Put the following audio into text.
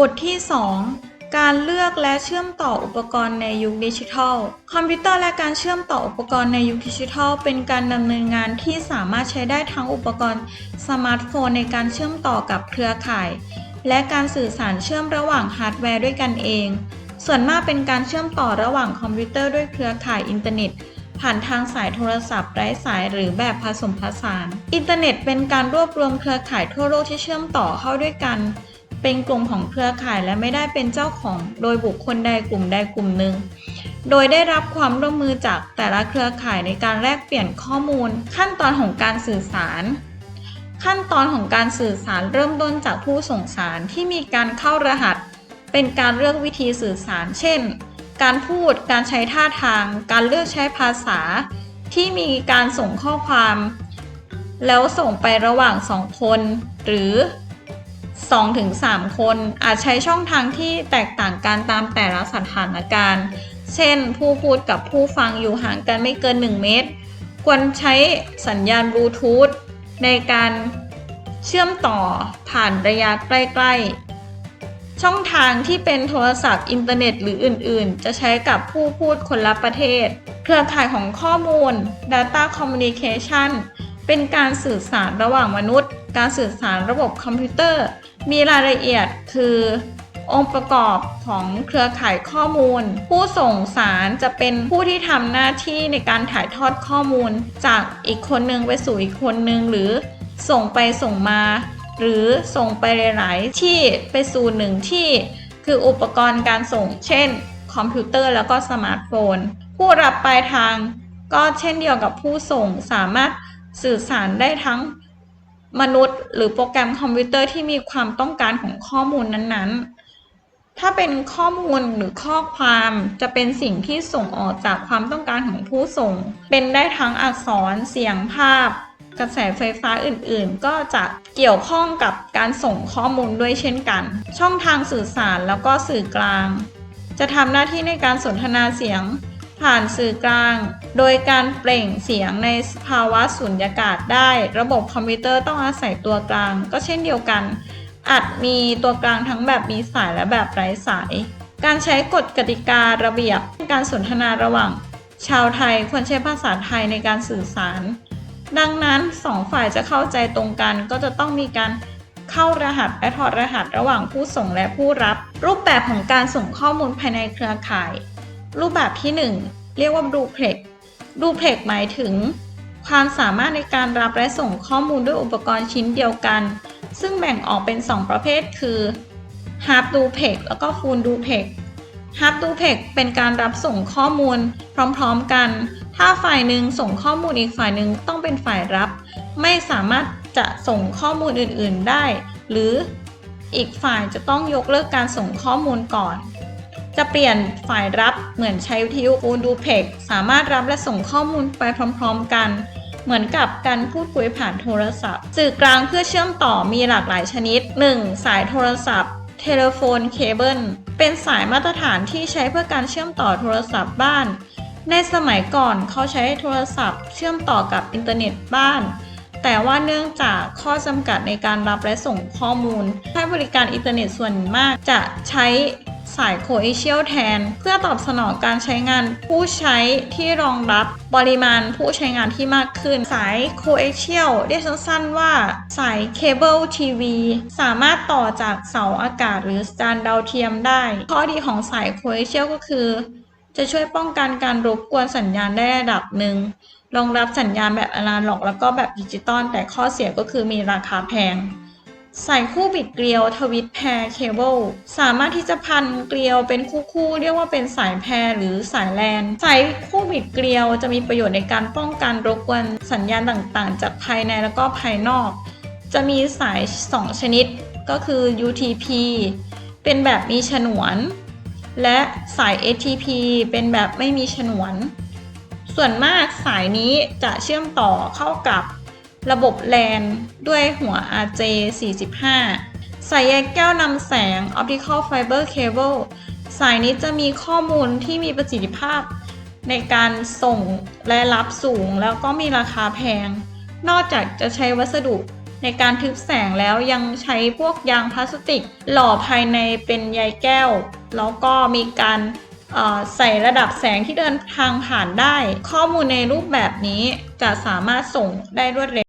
บทที่ 2 การเลือกและเชื่อมต่ออุปกรณ์ในยุคดิจิทัล คอมพิวเตอร์และการเชื่อมต่ออุปกรณ์ในยุคดิจิทัล เป็นการดำเนินงานที่สามารถใช้ได้ทั้งอุปกรณ์สมาร์ทโฟนในการเชื่อมต่อกับเครือข่าย และการสื่อสารเชื่อมระหว่างฮาร์ดแวร์ด้วยกันเอง ส่วนมากเป็นการเชื่อมต่อระหว่างคอมพิวเตอร์ด้วยเครือข่ายอินเทอร์เน็ตผ่านทางสายโทรศัพท์ไร้สายหรือแบบผสมผสาน อินเทอร์เน็ตเป็นการรวบรวมเครือข่ายทั่วโลกที่เชื่อมต่อเข้าด้วยกัน เป็นกลุ่มของเครือข่ายและไม่ได้เป็นเจ้าของโดยบุคคลใดกลุ่มใดกลุ่มหนึ่ง โดยได้รับความร่วมมือจากแต่ละเครือข่ายในการแลกเปลี่ยนข้อมูล ขั้นตอนของการสื่อสาร ขั้นตอนของการสื่อสารเริ่มต้นจากผู้ส่งสารที่มีการเข้ารหัส เป็นการเลือกวิธีสื่อสาร เช่น การพูด การใช้ท่าทาง การเลือกใช้ภาษา ที่มีการส่งข้อความ แล้วส่งไประหว่างสองคน หรือ 2-3 คน อาจใช้ช่องทางที่แตกต่างกันตามแต่ละสถานการณ์ เช่น ผู้พูดกับผู้ฟังอยู่ห่างกันไม่เกิน 1 เมตร ควรใช้สัญญาณบลูทูธในการเชื่อมต่อผ่านระยะใกล้ ๆ ช่องทางที่เป็นโทรศัพท์อินเทอร์เน็ตหรืออื่น ๆ จะใช้กับผู้พูดคนละประเทศ เครือข่ายของข้อมูล Data Communication เป็นการสื่อสารระหว่างมนุษย์ การสื่อสารระบบคอมพิวเตอร์ มีรายละเอียดคือ องค์ประกอบของเครือข่ายข้อมูล ผู้ส่งสารจะเป็นผู้ที่ทำหน้าที่ในการถ่ายทอดข้อมูล จากอีกคนหนึ่งไปสู่อีกคนหนึ่งหรือส่งไปส่งมา หรือส่งไปหลายๆที่ไปสู่หนึ่งที่ คืออุปกรณ์การส่ง เช่น คอมพิวเตอร์แล้วก็สมาร์ทโฟน ผู้รับปลายทางก็เช่นเดียวกับผู้ส่งสามารถ สื่อสารได้ทั้งมนุษย์ หรือโปรแกรมคอมพิวเตอร์ที่มีความต้องการของข้อมูลนั้นๆ ถ้าเป็นข้อมูลหรือข้อความจะเป็นสิ่งที่ส่งออกจากความต้องการของผู้ส่ง เป็นได้ทั้งอักษรเสียงภาพ กระแสไฟฟ้าอื่นๆ ก็จะเกี่ยวข้องกับการส่งข้อมูลด้วยเช่นกัน ช่องทางสื่อสารแล้วก็สื่อกลาง จะทำหน้าที่ในการสนทนาเสียง ผ่านสื่อกลาง โดยการเปล่งเสียงในภาวะสุญญากาศได้ ระบบคอมพิวเตอร์ต้องอาศัยตัวกลาง ก็เช่นเดียวกัน อาจมีตัวกลางทั้งแบบมีสายและแบบไร้สาย การใช้กฎกติการะเบียบการสนทนาระหว่าง ชาวไทยควรใช้ภาษาไทยในการสื่อสาร ดังนั้นสองฝ่ายจะเข้าใจตรงกันก็จะต้องมีการเข้ารหัสและถอดรหัสระหว่างผู้ส่งและผู้รับ รูปแบบของการส่งข้อมูลภายในเครือข่าย รูปแบบที่ 1 เรียกว่าดูเพล็กดูเพล็กหมายถึง ความสามารถในการรับและส่งข้อมูลด้วยอุปกรณ์ชิ้นเดียวกัน ซึ่งแบ่งออกเป็น 2 ประเภทคือ Half Duplex แล้วก็ Full Duplex Half Duplex เป็นการรับส่งข้อมูลพร้อมๆกัน ถ้าฝ่ายหนึ่งส่งข้อมูลอีกฝ่ายหนึ่งต้องเป็นฝ่ายรับ ไม่สามารถจะส่งข้อมูลอื่นๆได้ หรืออีกฝ่ายจะต้องยกเลิกการส่งข้อมูลก่อน จะเปลี่ยนฝ่ายรับเหมือนใช้วิทยุฟูดูเพกสามารถรับและส่งข้อมูลไปพร้อมๆกัน เหมือนกับการพูดคุยผ่านโทรศัพท์ สื่อกลางเพื่อเชื่อมต่อมีหลากหลายชนิด 1. สายโทรศัพท์เทเลโฟนเคเบิลเป็นสายมาตรฐานที่ใช้เพื่อการเชื่อมต่อโทรศัพท์บ้าน ในสมัยก่อนเขาใช้โทรศัพท์ เชื่อมต่อกับอินเทอร์เน็ตบ้าน แต่ว่าเนื่องจากข้อจำกัดในการรับและส่งข้อมูลให้บริการอินเทอร์เน็ตส่วนมากจะใช้ สายโคเอเชียลแทน เพื่อตอบสนองการใช้งานผู้ใช้ที่รองรับปริมาณผู้ใช้งานที่มากขึ้น สายโคเอเชียลเรียกสั้นๆว่า สายเคเบิลทีวีสามารถต่อจากเสาอากาศหรือจานดาวเทียมได้ ข้อดีของสายโคเอเชียลก็คือ จะช่วยป้องกันการรบกวนสัญญาณได้ระดับหนึ่งรองรับสัญญาณแบบอนาล็อกแล้วก็แบบดิจิตอลแต่ข้อเสียก็คือมีราคาแพง สายคู่บิดเกลียวทวิตแพรเคเบิลสามารถที่จะพันเกลียวเป็นคู่ๆเรียกว่าเป็นสายแพรหรือสายแลนสายคู่บิดเกลียวจะมีประโยชน์ในการป้องกันรบกวนสัญญาณต่างๆ จากภายในแล้วก็ภายนอก จะมีสาย 2 ชนิดก็คือ UTP เป็นแบบมีฉนวน และสาย ATP เป็นแบบไม่มีฉนวน ส่วนมากสายนี้จะเชื่อมต่อเข้ากับ ระบบแลนด้วยหัว RJ 45 สายใยแก้วนำแสง Optical Fiber Cable สายนี้จะมีข้อมูลที่มีประสิทธิภาพ ในการส่งและรับสูงแล้วก็มีราคาแพง นอกจากจะใช้วัสดุในการทึบแสงแล้วยังใช้พวกยางพลาสติก หล่อภายในเป็นใยแก้ว แล้วก็มีการใส่ระดับแสงที่เดินทางผ่านได้ ข้อมูลในรูปแบบนี้จะสามารถส่งได้รวดเร็ว